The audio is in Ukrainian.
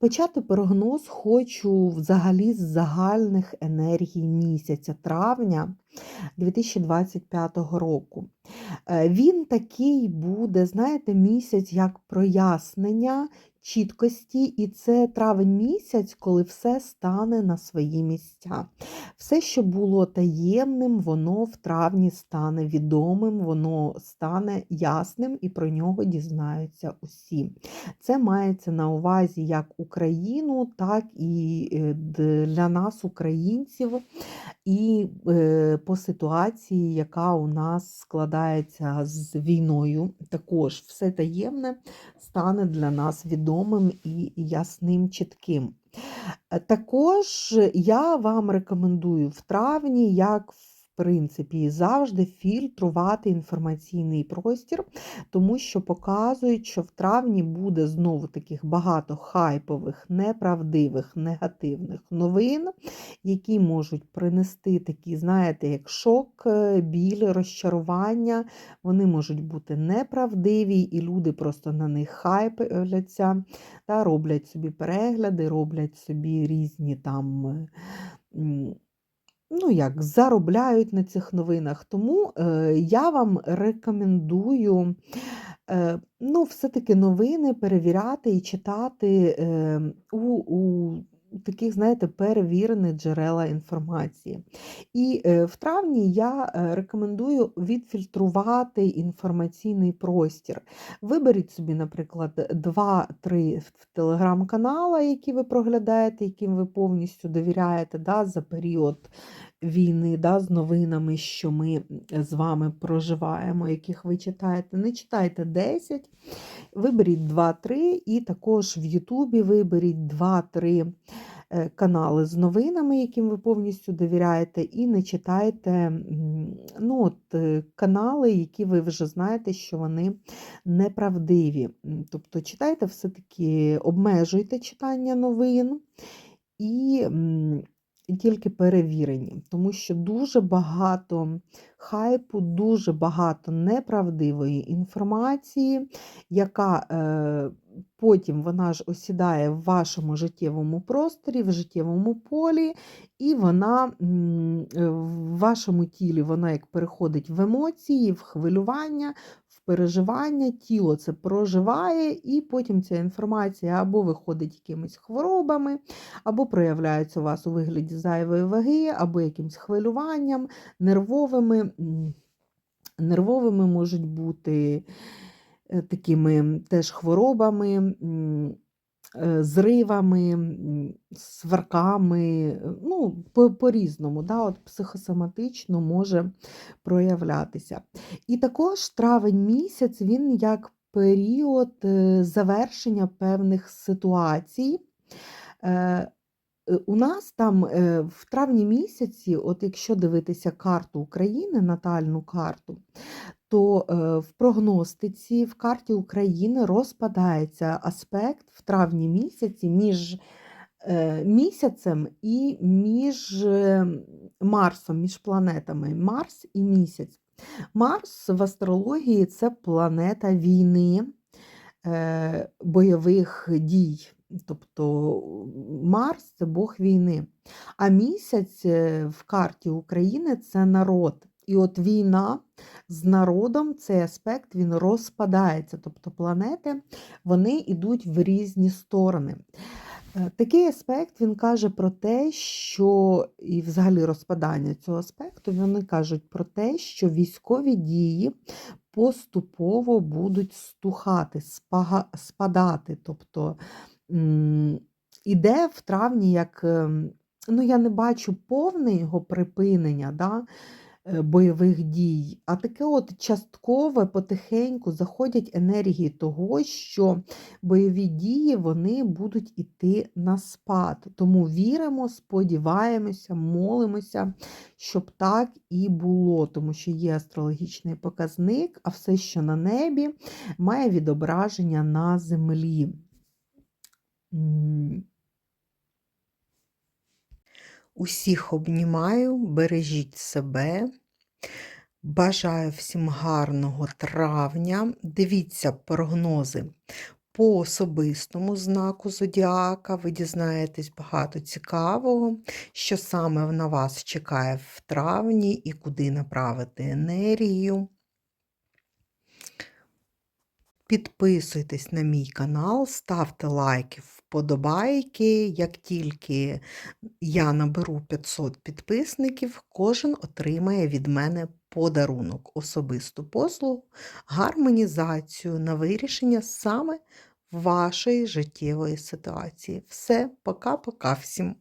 Почати прогноз хочу взагалі з загальних енергій місяця травня 2025 року. Е, Він такий буде, знаєте, місяць як прояснення чіткості, і це травень місяць, коли все стане на свої місця. Все, що було таємним, воно в травні стане відомим, воно стане ясним і про нього дізнаються усі. Це мається на увазі як Україну, так і е, для нас, українців, і е, по ситуації, яка у нас складається з війною. Також все таємне стане для нас відомим і ясним, чітким. Е, Також я вам рекомендую в травні, як в принципі завжди фільтрувати інформаційний простір, тому що показують, що в травні буде знову таких багато хайпових, неправдивих, негативних новин, які можуть принести такі, знаєте, як шок, е, біль, розчарування. Вони можуть бути неправдиві, і люди просто на них хайпляться, та роблять собі перегляди, роблять собі різні там. Ну, як заробляють на цих новинах. Тому е, я вам рекомендую е, ну, все-таки новини перевіряти і читати е, у, у таких, знаєте, перевірених джерела інформації. І е, в травні я е, рекомендую відфільтрувати інформаційний простір. Виберіть собі, наприклад, 2-3 телеграм-канала, які ви проглядаєте, яким ви повністю довіряєте да, за період війни, да, з новинами, що ми з вами проживаємо, яких ви читаєте. Не читайте 10, виберіть 2-3, і також в Ютубі виберіть 2-3 е, канали з новинами, яким ви повністю довіряєте, і не читайте ну, от, е, канали, які ви вже знаєте, що вони неправдиві. Тобто читайте все-таки, обмежуйте читання новин і і тільки перевірені, тому що дуже багато хайпу, дуже багато неправдивої інформації, яка е, потім вона ж осідає в вашому життєвому просторі, в життєвому полі, і вона е, в вашому тілі вона як переходить в емоції, в хвилювання, переживання, тіло це проживає, і потім ця інформація або виходить якимись хворобами, або проявляється у вас у вигляді зайвої ваги, або якимось хвилюванням, нервовими. Нервовими можуть бути е, такими теж хворобами, е, зривами, сварками, е, ну, по- по-різному, да, от психосоматично може проявлятися. І також травень місяць він як період завершення певних ситуацій. Е, У нас там е, в травні місяці, от якщо дивитися карту України, натальну карту, то е, в прогностиці в карті України розпадається аспект в травні місяці між місяцем і між Марсом, між планетами Марс і місяць. Марс в астрології це планета війни, бойових дій. Тобто Марс це Бог війни. А місяць е, в карті України це народ. І от війна з народом, цей аспект він розпадається. Тобто планети вони йдуть в різні сторони. Е, Такий аспект він каже про те, що і взагалі розпадання цього аспекту, вони кажуть про те, що військові дії поступово будуть стухати, спадати. Тобто іде в травні як, ем, ну я не бачу повне його припинення, да, е, бойових дій, а таке от часткове, потихеньку заходять енергії того, що бойові дії вони будуть іти на спад. Тому віримо, сподіваємося, молимося, щоб так і було, тому що є астрологічний показник, а все, що на небі, має відображення на землі. Усіх обнімаю, бережіть себе. Бажаю всім гарного травня. Дивіться прогнози по особистому знаку зодіака. Ви дізнаєтесь багато цікавого, що саме на вас чекає в травні і куди направити енергію. Підписуйтесь на мій канал, ставте лайки, вподобайки. Як тільки я наберу 500 підписників, кожен отримає від мене подарунок, особисту послугу, гармонізацію на вирішення саме вашої життєвої ситуації. Все, пока-пока всім.